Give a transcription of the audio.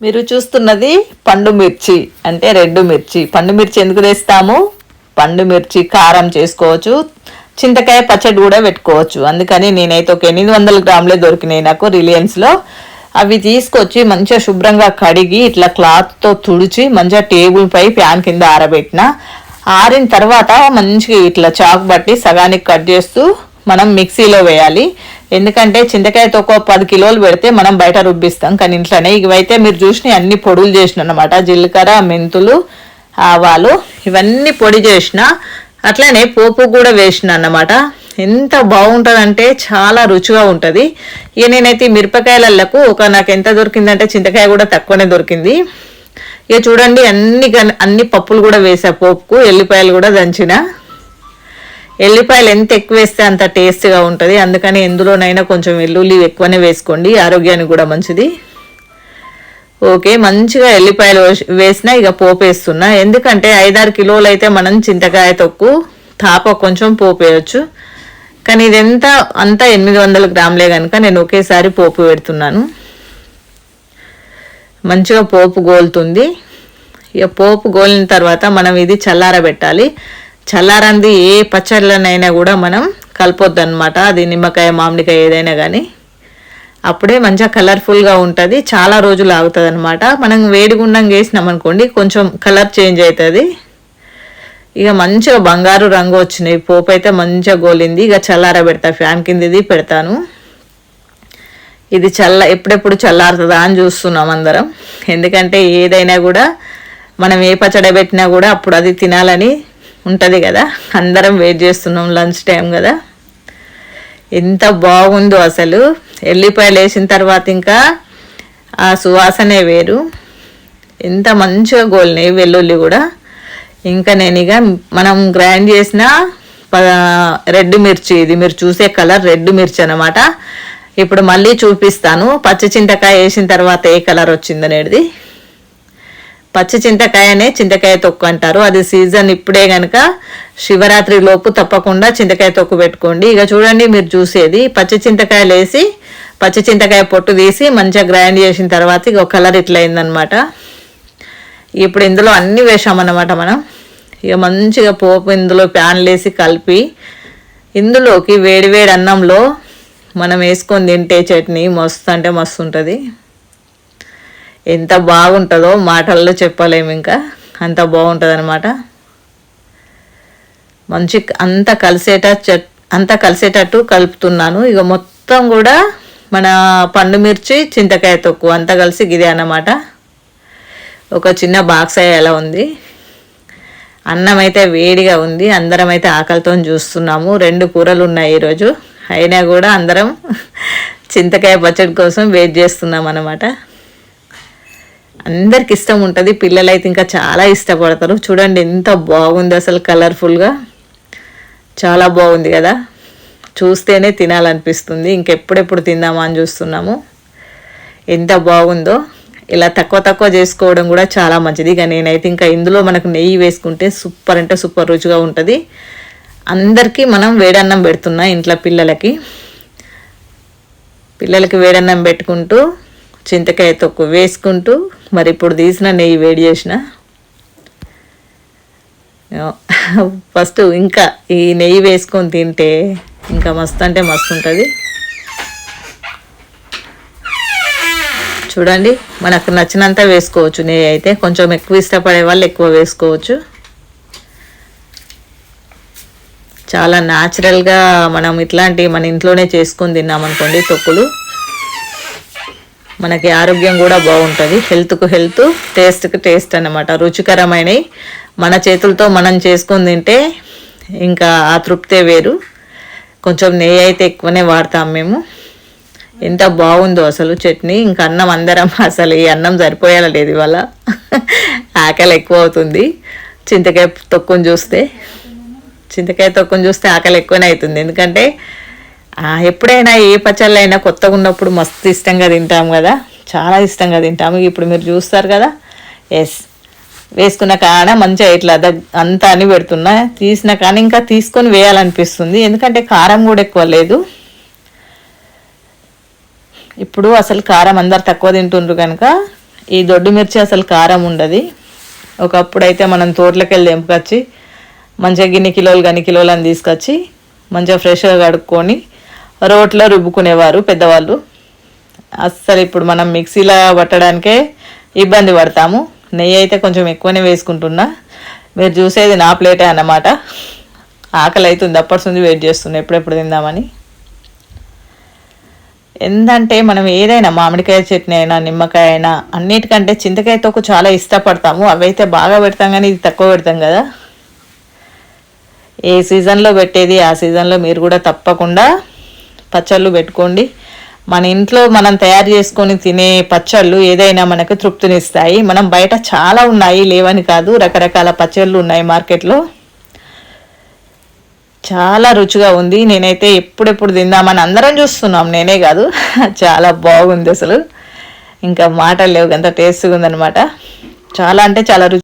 మీరు చూస్తున్నది పండు మిర్చి అంటే రెడ్ మిర్చి. పండు మిర్చి ఎందుకు వేస్తాము పండు మిర్చి కారం చేసుకోవచ్చు. చింతకాయ పచ్చడి కూడా పెట్టుకోవచ్చు. అందుకని నేనైతే ఒక ఎనిమిది వందల గ్రాములే దొరికినాయి నాకు రిలయన్స్లో అవి తీసుకొచ్చి మంచిగా శుభ్రంగా కడిగి ఇట్లా క్లాత్తో తుడిచి మంచిగా టేబుల్ పై ప్యాన్ కింద ఆరబెట్టిన. ఆరిన తర్వాత మంచిగా ఇట్లా చాకు బట్టి సగానికి కట్ చేస్తూ మనం మిక్సీలో వేయాలి. ఎందుకంటే చింతకాయతో ఒక పది కిలోలు పెడితే మనం బయట రుబ్బిస్తాం. కానీ ఇంట్లోనే ఇవైతే మీరు చూసిన అన్ని పొడులు చేసిన అనమాట జీలకర్ర మెంతులు ఆవాలు ఇవన్నీ పొడి చేసిన అట్లనే పోపు కూడా వేసిన అన్నమాట ఎంత బాగుంటుందంటే చాలా రుచిగా ఉంటుంది. ఇక నేనైతే మిరపకాయలకు ఒక నాకు ఎంత దొరికిందంటే చింతకాయ కూడా తక్కువనే దొరికింది. ఇక చూడండి అన్ని అన్ని పప్పులు కూడా వేసా పోపుకు ఎల్లిపాయలు కూడా దంచిన. ఎల్లిపాయలు ఎంత ఎక్కువ వేస్తే అంత టేస్ట్గా ఉంటుంది. అందుకని ఎందులోనైనా కొంచెం వెల్లుల్లి ఎక్కువనే వేసుకోండి. ఆరోగ్యానికి కూడా మంచిది. ఓకే మంచిగా ఎల్లిపాయలు వేసి- వేసినా ఇక పోపు వేస్తున్నా. ఎందుకంటే ఐదారు కిలోలు అయితే మనం చింతకాయ తొక్కు తాప కొంచెం పోపు వేయచ్చు. కానీ ఇదెంత అంతా ఎనిమిది వందల గ్రాములే కనుక నేను ఒకేసారి పోపు పెడుతున్నాను. మంచిగా పోపు గోలుతుంది. ఇక పోపు గోలిన తర్వాత మనం ఇది చల్లారబెట్టాలి. చల్లారంది ఏ పచ్చళ్ళనైనా కూడా మనం కలపొద్దు అనమాట అది నిమ్మకాయ మామిడికాయ ఏదైనా కానీ అప్పుడే మంచిగా కలర్ఫుల్గా ఉంటుంది. చాలా రోజులు ఆగుతుంది అనమాట మనం వేడిగుండం వేసినాం అనుకోండి కొంచెం కలర్ చేంజ్ అవుతుంది ఇక మంచిగా బంగారు రంగు వచ్చినాయి. పోపు అయితే మంచిగా గోలింది. ఇక చల్లార పెడతా ఫ్యాన్ కిందది పెడతాను. ఇది చల్ల ఎప్పుడెప్పుడు చల్లారుతుందా అని చూస్తున్నాం అందరం. ఎందుకంటే ఏదైనా కూడా మనం ఏ పచ్చడి పెట్టినా కూడా అప్పుడు అది తినాలని ఉంటుంది కదా. అందరం వెయిట్ చేస్తున్నాం లంచ్ టైం కదా. ఎంత బాగుందో అసలు. ఎల్లిపాయలు వేసిన తర్వాత ఇంకా ఆ సువాసనే వేరు. ఎంత మంచిగా గోలినాయి వెల్లుల్లి కూడా. ఇంకా నేను ఇక మనం గ్రైండ్ చేసిన ప- రెడ్ మిర్చి ఇది మీరు చూసే కలర్ రెడ్ మిర్చి అనమాట ఇప్పుడు మళ్ళీ చూపిస్తాను. పచ్చి చింతకాయ వేసిన తర్వాత ఏ కలర్ వచ్చిందనేది. పచ్చి చింతకాయనే చింతకాయ తొక్కు అంటారు. అది సీజన్ ఇప్పుడే గనక శివరాత్రి లోపు తప్పకుండా చింతకాయ తొక్కు పెట్టుకోండి. ఇక చూడండి మీరు చూసేది. పచ్చి చింతకాయలు వేసి పచ్చి చింతకాయ పొట్టు తీసి మంచిగా గ్రైండ్ చేసిన తర్వాత ఇక కలర్ ఇట్లా అయిందనమాట ఇప్పుడు ఇందులో అన్నీ వేసామన్నమాట మనం. ఇక మంచిగా పోపు ఇందులో ప్యాన్లు వేసి కలిపి ఇందులోకి వేడివేడి అన్నంలో మనం వేసుకొని తింటే చట్నీ మస్తు అంటే మస్తు ఉంటుంది. ఎంత బాగుంటుందో మాటల్లో చెప్పలేము ఇంకా. అంత బాగుంటుంది అనమాట మంచి అంత కలిసేట అంత కలిసేటట్టు కలుపుతున్నాను. ఇక మొత్తం కూడా మన పండు మిర్చి చింతకాయ తొక్కు అంతా కలిసి ఇదే అన్నమాట. ఒక చిన్న బాక్స్ అయ్యేలా ఉంది. అన్నం అయితే వేడిగా ఉంది. అందరం అయితే ఆకలితో చూస్తున్నాము. రెండు కూరలు ఉన్నాయి ఈరోజు. అయినా కూడా అందరం చింతకాయ పచ్చడి కోసం వెయిట్ చేస్తున్నాం అన్నమాట అందరికి ఇష్టం ఉంటుంది. పిల్లలు అయితే ఇంకా చాలా ఇష్టపడతారు. చూడండి ఎంత బాగుంది అసలు కలర్ఫుల్గా చాలా బాగుంది కదా. చూస్తేనే తినాలనిపిస్తుంది. ఇంకెప్పుడెప్పుడు తిందామా అని చూస్తున్నాము. ఎంత బాగుందో. ఇలా తక్కువ తక్కువ చేసుకోవడం కూడా చాలా మంచిది. ఇక నేనైతే ఇంకా ఇందులో మనకు నెయ్యి వేసుకుంటే సూపర్ అంటే సూపర్ రుచిగా ఉంటుంది. అందరికీ మనం వేడన్నం పెడుతున్నా ఇంట్లో పిల్లలకి. పిల్లలకి వేడన్నం పెట్టుకుంటూ చింతకాయ తొక్కు వేసుకుంటూ మరి ఇప్పుడు తీసిన నెయ్యి వేడి చేసిన. ఫస్ట్ ఇంకా ఈ నెయ్యి వేసుకొని తింటే ఇంకా మస్తు అంటే మస్తు ఉంటుంది. చూడండి మనకు నచ్చినంత వేసుకోవచ్చు నెయ్యి అయితే. కొంచెం ఎక్కువ ఇష్టపడే వాళ్ళు ఎక్కువ వేసుకోవచ్చు. చాలా న్యాచురల్గా మనం ఇట్లాంటి మన ఇంట్లోనే చేసుకొని తిన్నామనుకోండి తొక్కులు. మనకి ఆరోగ్యం కూడా బాగుంటుంది. హెల్త్కు హెల్త్ టేస్ట్కి టేస్ట్ అన్నమాట. రుచికరమైనవి మన చేతులతో మనం చేసుకొని తింటే ఇంకా ఆ తృప్తే వేరు. కొంచెం నెయ్యి అయితే ఎక్కువనే వాడతాం మేము. ఎంత బాగుందో అసలు చట్నీ. ఇంకా అన్నం అందరం అసలు ఈ అన్నం సరిపోయేలా లేదు ఇవాళ. ఆకలి ఎక్కువ అవుతుంది. చింతకాయ తొక్కుని చూస్తే. చింతకాయ తొక్కుని చూస్తే ఆకలి ఎక్కువనే అవుతుంది. ఎందుకంటే ఎప్పుడైనా ఏ పచ్చళ్ళు అయినా కొత్తగా ఉన్నప్పుడు మస్తు ఇష్టంగా తింటాం కదా. చాలా ఇష్టంగా తింటాము ఇప్పుడు మీరు చూస్తారు కదా. ఎస్ వేసుకున్న కాడ మంచిగా ఇట్లా అంతా అని పెడుతున్నా. తీసిన కానీ ఇంకా తీసుకొని వేయాలనిపిస్తుంది. ఎందుకంటే కారం కూడా ఎక్కువ లేదు. ఇప్పుడు అసలు కారం అందరు తక్కువ తింటుండ్రు కనుక ఈ దొడ్డు మిర్చి అసలు కారం ఉండదు. ఒకప్పుడు అయితే మనం తోటలోకి వెళ్ళి తెంపుకొచ్చి మంచిగా గిన్ని కిలోలు గన్ని కిలోలు అని తీసుకొచ్చి మంచిగా ఫ్రెష్గా కడుక్కొని రోట్లో రుబ్బుకునేవారు పెద్దవాళ్ళు. అస్సలు ఇప్పుడు మనం మిక్సీలో పట్టడానికే ఇబ్బంది పడతాము. నెయ్యి అయితే కొంచెం ఎక్కువనే వేసుకుంటున్నా. మీరు చూసేది నా ప్లేటే అన్నమాట. ఆకలి అవుతుంది అప్పటి వెయిట్ చేస్తున్నా ఎప్పుడెప్పుడు తిందామని. ఎందంటే మనం ఏదైనా మామిడికాయ చట్నీ అయినా నిమ్మకాయ అయినా అన్నిటికంటే చింతకాయ తొక్కు చాలా ఇష్టపడతాము. అవైతే బాగా పెడతాం కానీ ఇది తక్కువ పెడతాం కదా. ఏ సీజన్లో పెట్టేది ఆ సీజన్లో మీరు కూడా తప్పకుండా పచ్చళ్ళు పెట్టుకోండి. మన ఇంట్లో మనం తయారు చేసుకొని తినే పచ్చళ్ళు ఏదైనా మనకు తృప్తినిస్తాయి. మనం బయట చాలా ఉన్నాయి లేవని కాదు రకరకాల పచ్చళ్ళు ఉన్నాయి మార్కెట్లో. చాలా రుచిగా ఉంది. నేనైతే ఎప్పుడెప్పుడు తిందామని అందరం చూస్తున్నాం. నేనే కాదు. చాలా బాగుంది అసలు. ఇంకా మాటలు లేవు అంత టేస్ట్గా ఉందన్నమాట. చాలా అంటే చాలా రుచి